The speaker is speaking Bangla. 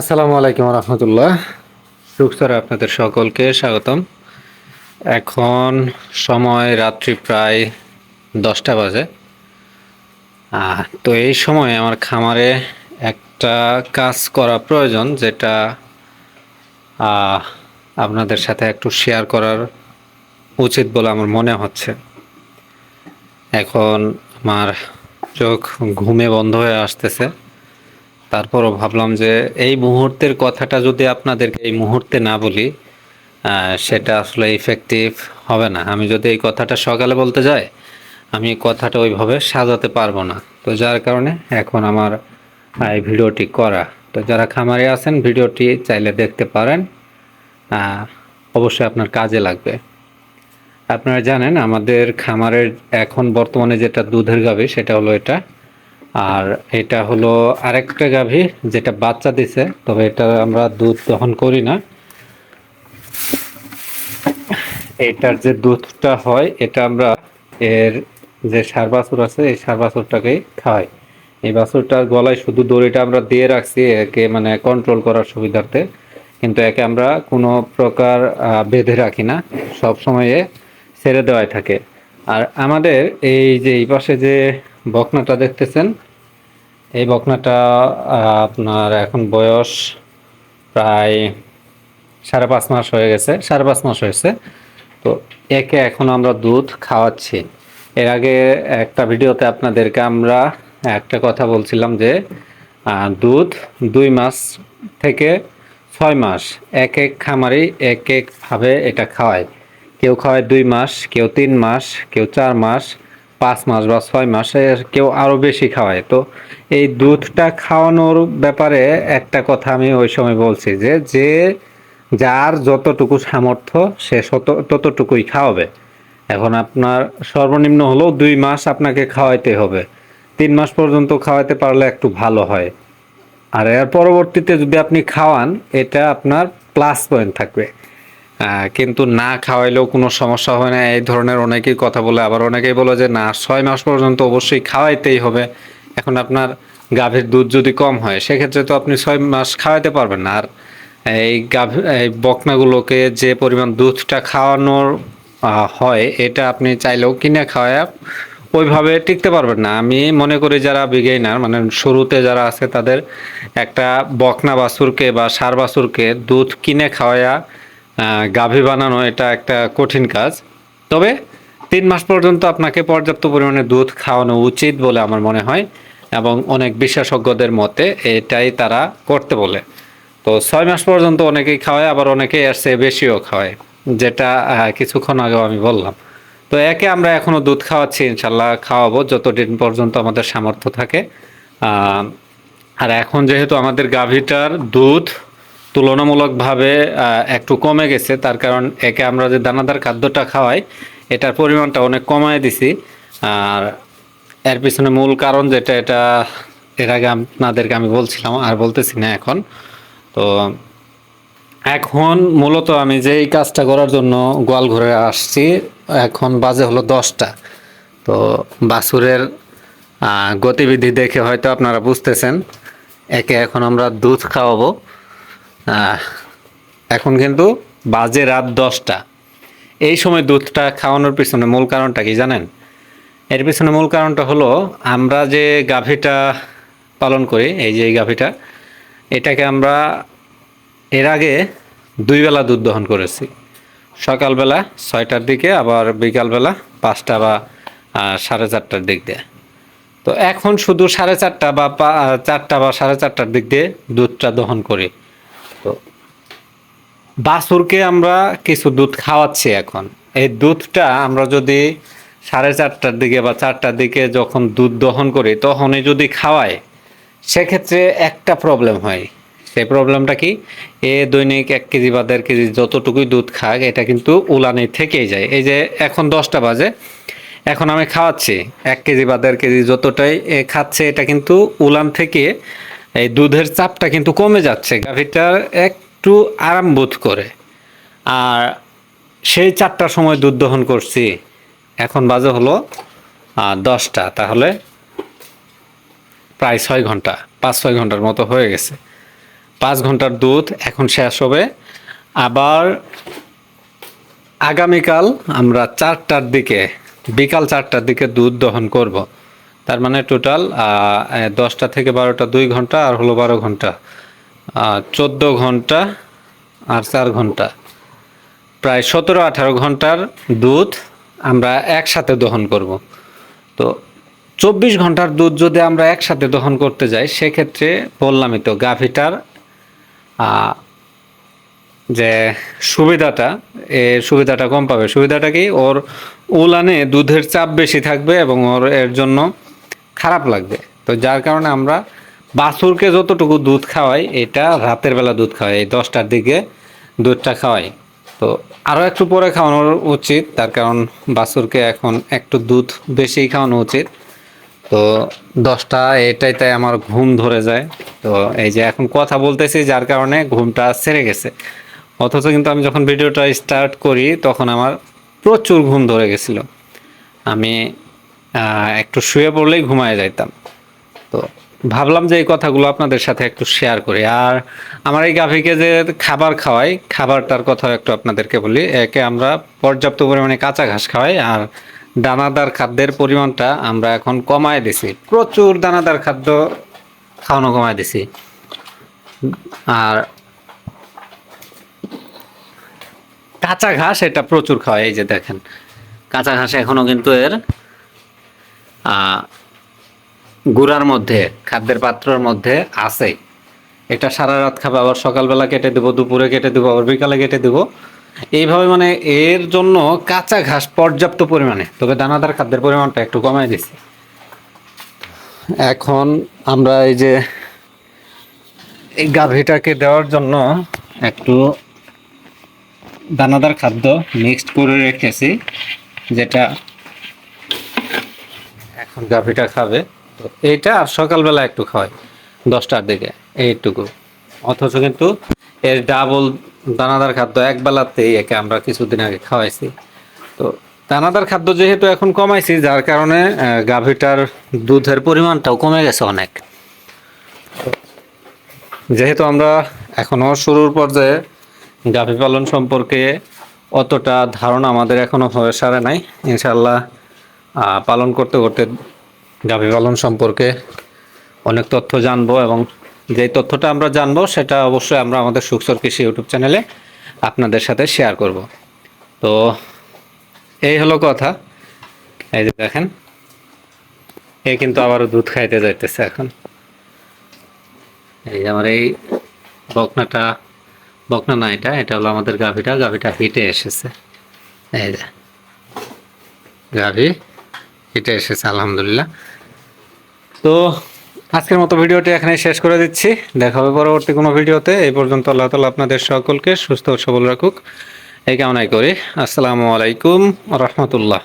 আসসালামু আলাইকুম রহমতুল্লাহ। রুকসারে আপনাদের সকলকে স্বাগতম। এখন সময় রাত্রি প্রায় দশটা বাজে। তো এই সময় আমার খামারে একটা কাজ করা প্রয়োজন যেটা আপনাদের সাথে একটু শেয়ার করার উচিত বলে আমার মনে হচ্ছে। এখন আমার চোখ ঘুমে বন্ধ হয়ে আসতেছে। তারপরও ভাবলাম যে এই মুহূর্তের কথাটা যদি আপনাদেরকে এই মুহূর্তে না বলি সেটা আসলে ইফেক্টিভ হবে না। আমি যদি এই কথাটা সকালে বলতে যাই, আমি কথাটা ওইভাবে সাজাতে পারব না। তো যার কারণে এখন আমার এই ভিডিওটি করা। তো যারা খামারে আছেন, ভিডিওটি চাইলে দেখতে পারেন। অবশ্যই আপনার কাজে লাগবে। আপনারা জানেন, আমাদের খামারের এখন বর্তমানে যেটা দুধের গাভী, সেটা হলো এটা। আর এটা হলো আরেকটা গাভী যেটা বাচ্চা দিছে, তবে এটা আমরা দুধ দহন করি না। এটার যে দুধটা হয়, এটা আমরা এর যে সার বাছুর আছে, এই সার বাছুরটাকেই খাওয়াই। এই বাছুরটার গলায় শুধু দড়িটা আমরা দিয়ে রাখছি, একে মানে কন্ট্রোল করার সুবিধার্থে। কিন্তু একে আমরা কোনো প্রকার বেঁধে রাখি না, সব সময়ে ছেড়ে দেওয়াই থাকে। আর আমাদের এই যে এই পাশে যে বকনাটা দেখতেছেন এই বকনাটা আপনার এখন বয়স প্রায় সাড়ে পাঁচ মাস হয়ে গেছে, সাড়ে পাঁচ মাস হয়েছে। তো একে এখন আমরা দুধ খাওয়াচ্ছি। এর আগে একটা ভিডিওতে আপনাদেরকে আমরা একটা কথা বলছিলাম যে দুধ দুই মাস থেকে ছয় মাস, এক এক খামারেই এক একভাবে এটা খাওয়ায়। কেউ খাওয়ায় দুই মাস, কেউ তিন মাস, কেউ চার মাস পাঁচ মাস বা ছয় মাসে কেউ আরও বেশি খাওয়ায়। তো এই দুধটা খাওয়ানোর ব্যাপারে একটা কথা আমি ওই সময় বলছি যে যে যার যতটুকু সামর্থ্য, সে ততটুকুই খাওয়াবে। এখন আপনার সর্বনিম্ন হলেও দুই মাস আপনাকে খাওয়াইতে হবে। তিন মাস পর্যন্ত খাওয়াতে পারলে একটু ভালো হয়। আর এর পরবর্তীতে যদি আপনি খাওয়ান, এটা আপনার প্লাস পয়েন্ট থাকবে। কিন্তু না খাওয়াইলেও কোনো সমস্যা হয় না। এই ধরনের অনেকেই কথা বলে। আবার অনেকেই বলে যে না ছয় মাস পর্যন্ত অবশ্যই খাওয়াইতেই হবে। এখন আপনার গাভীর দুধ যদি কম হয় সেক্ষেত্রে তো আপনি ছয় মাস খাওয়াইতে পারবেন না। আর এই গাভী এই বকনাগুলোকে যে পরিমাণ দুধটা খাওয়ানোর হয় এটা আপনি চাইলেও কিনে খাওয়ায় ওইভাবে টিকতে পারবেন না। আমি মনে করি যারা বিগেইনার মানে শুরুতে যারা আছে তাদের একটা বকনা বাছুরকে বা সার বাছুরকে দুধ কিনে খাওয়ায়া আহ, গাভী বানানো এটা একটা কঠিন কাজ। তবে তিন মাস পর্যন্ত আপনাকে পর্যাপ্ত পরিমাণে দুধ খাওয়ানো উচিত বলে আমার মনে হয় এবং অনেক বিশেষজ্ঞদের মতে এটাই তারা করতে বলে। তো ছয় মাস পর্যন্ত অনেকেই খাওয়ায়, আবার অনেকেই এর চেয়ে বেশিও খাওয়ায়, যেটা কিছুক্ষণ আগেও আমি বললাম। তো একে আমরা এখনও দুধ খাওয়াচ্ছি ইনশাল্লাহ খাওয়াবো যতদিন পর্যন্ত আমাদের সামর্থ্য থাকে। আর এখন যেহেতু আমাদের গাভীটার দুধ তুলনামূলকভাবে একটু কমে গেছে। তার কারণ একে আমরা যে দানাদার খাদ্যটা খাওয়াই এটার পরিমাণটা অনেক কমায় দিছি। আর এর পিছনে মূল কারণ যেটা এটা এর আগে আপনাদেরকে আমি বলছিলাম আর বলতেছি না এখন। তো এখন মূলত আমি যে এই কাজটা করার জন্য গোয়াল ঘরে আসছি এখন বাজে হলো দশটা। তো বাছুরের আহ, গতিবিধি দেখে হয়তো আপনারা বুঝতেছেন। একে এখন আমরা দুধ খাওয়াবো। এখন কিন্তু বাজে রাত দশটা। এই সময় দুধটা খাওয়ানোর পিছনে মূল কারণটা কি জানেন? এর পিছনে মূল কারণটা হলো আমরা যে গাভীটা পালন করি, এই যে এই গাভীটা, এটাকে আমরা এর আগে দুই বেলা দুধ দহন করেছি। সকালবেলা ছয়টার দিকে, আবার বিকালবেলা পাঁচটা বা সাড়ে চারটার দিক দিয়ে। তো এখন শুধু সাড়ে চারটা বা চারটা বা সাড়ে চারটার দিক দিয়ে দুধটা দহন করি। তো বাছুরকে আমরা কিছু দুধ খাওয়াচ্ছি এখন। এই দুধটা আমরা যদি সাড়ে চারটার দিকে বা চারটার দিকে যখন দুধ দহন করি, তখনই যদি খাওয়াই, সেক্ষেত্রে একটা প্রবলেম হয়। সেই প্রবলেমটা কি? এ দৈনিক এক কেজি বা দেড় কেজি যতটুকুই দুধ খাক, এটা কিন্তু উলানে থেকেই যায়। এই যে এখন দশটা বাজে, এখন আমি খাওয়াচ্ছি। এক কেজি বা দেড় কেজি যতটাই খাচ্ছে, এটা কিন্তু উলান থেকে এই দুধের চাপটা কিন্তু কমে যাচ্ছে গাভীটা একটু আরাম বোধ করে। আর সেই চারটার সময় দুধ দহন করছি, এখন বাজে হলো দশটা, তাহলে প্রায় ছয় ঘণ্টা, পাঁচ ছয় ঘণ্টার মতো হয়ে গেছে। পাঁচ ঘণ্টার দুধ এখন শেষ হবে। আবার আগামীকাল আমরা চারটার দিকে, বিকাল চারটার দিকে দুধ দহন করব। তার মানে টোটাল দশটা থেকে বারোটা দুই ঘণ্টা আর হলো বারো ঘণ্টা। চোদ্দ ঘণ্টা আর চার ঘণ্টা। প্রায় সতেরো আঠারো ঘণ্টার দুধ আমরা একসাথে দহন করব। তো চব্বিশ ঘণ্টার দুধ যদি আমরা একসাথে দহন করতে যাই, সেক্ষেত্রে বললামই তো গাভীটার যে সুবিধাটা, এ সুবিধাটা কম পাবে। সুবিধাটা কি? ওর উলানে দুধের চাপ বেশি থাকবে এবং ওর এর জন্য খারাপ লাগবে। তো যার কারণে আমরা বাছুরকে যতটুকু দুধ খাওয়াই, এটা রাতের বেলা দুধ খাওয়াই, এই দশটার দিকে দুধটা খাওয়াই। তো আরও একটু পরে খাওয়ানোর উচিত, তার কারণ বাছুরকে এখন একটু দুধ বেশি খাওয়ানো উচিত। তো দশটা এটাই তাই আমার ঘুম ধরে যায়। তো এই যে এখন কথা বলতেছি, যার কারণে ঘুমটা সেরে গেছে। অথচ কিন্তু আমি যখন ভিডিওটা স্টার্ট করি, তখন আমার প্রচুর ঘুম ধরে গেছিল। আমি একটু শুয়ে পড়লেই ঘুমায় যাইতাম। তো ভাবলাম যে এই কথাগুলো আপনাদের সাথে একটু শেয়ার করি। আর আমার এই গাভীকে যে খাবার খাওয়াই, খাবারটার কথা একটু আপনাদেরকে বলি। একে আমরা পর্যাপ্ত পরিমাণে কাঁচা ঘাস খাওয়াই আর দানাদার খাদ্যের পরিমাণটা আমরা এখন কমায় দিছি। প্রচুর দানাদার খাদ্য খাওয়ানো কমায় দিছি। আর কাঁচা ঘাস এটা প্রচুর খাওয়াই এই যে দেখেন। কাঁচা ঘাস এখনও কিন্তু এর গুড়ার মধ্যে, খাদ্যের পাত্রর মধ্যে আছে এটা সারা রাত খাবে, আবার সকালবেলা কেটে দেবো, দুপুরে কেটে দেবো, আবার বিকালে কেটে দেবো। এইভাবে মানে এর জন্য কাঁচা ঘাস পর্যাপ্ত পরিমাণে। তবে দানাদার খাদ্যের পরিমাণটা একটু কমায় দিছি। এখন আমরা এই যে এই গাভীটাকে দেওয়ার জন্য একটু দানাদার খাদ্য মিক্সড করে রেখেছি, যেটা এখন গাভীটা খাবে। তো এইটা সকালবেলা একটু খাওয়াই, দশটার দিকে, এইটুকু। অথচ কিন্তু এর ডাবল দানাদার খাদ্য এক বেলাতেই একে আমরা কিছুদিন আগে খাওয়াইছি। তো দানাদার খাদ্য যেহেতু এখন কমাইছি, যার কারণে গাভীটার দুধের পরিমাণটাও কমে গেছে অনেক। যেহেতু আমরা এখনও শুরুর পর্যায়ে গাভী পালন সম্পর্কে অতটা ধারণা আমাদের এখনও হয়ে সারে নাই ইনশাল্লাহ পালন করতে করতে গাভী পালন সম্পর্কে অনেক তথ্য জানব এবং যেই তথ্যটা আমরা জানব সেটা অবশ্যই আমরা আমাদের সুখসর কৃষি ইউটিউব চ্যানেলে আপনাদের সাথে শেয়ার করব। তো এই হলো কথা। এই যে দেখেন, এ কিন্তু আবারও দুধ খাইতে যাইতেছে এখন। এই যে আমার এই বকনাটা, বকনা না এটা এটা হলো আমাদের গাভীটা। গাভীটা হিটে এসেছে। এই যে গাভী। হিটে এসেছে, আলহামদুলিল্লাহ। তো আজকের মতো ভিডিওটি এখানে শেষ করে দিচ্ছি। দেখা হবে পরবর্তী কোনো ভিডিওতে। এই পর্যন্ত আল্লাহ তালা আপনাদের সকলকে সুস্থ সবল রাখুক। এই কামনাই করি। আসসালামু আলাইকুম রহমতুল্লাহ।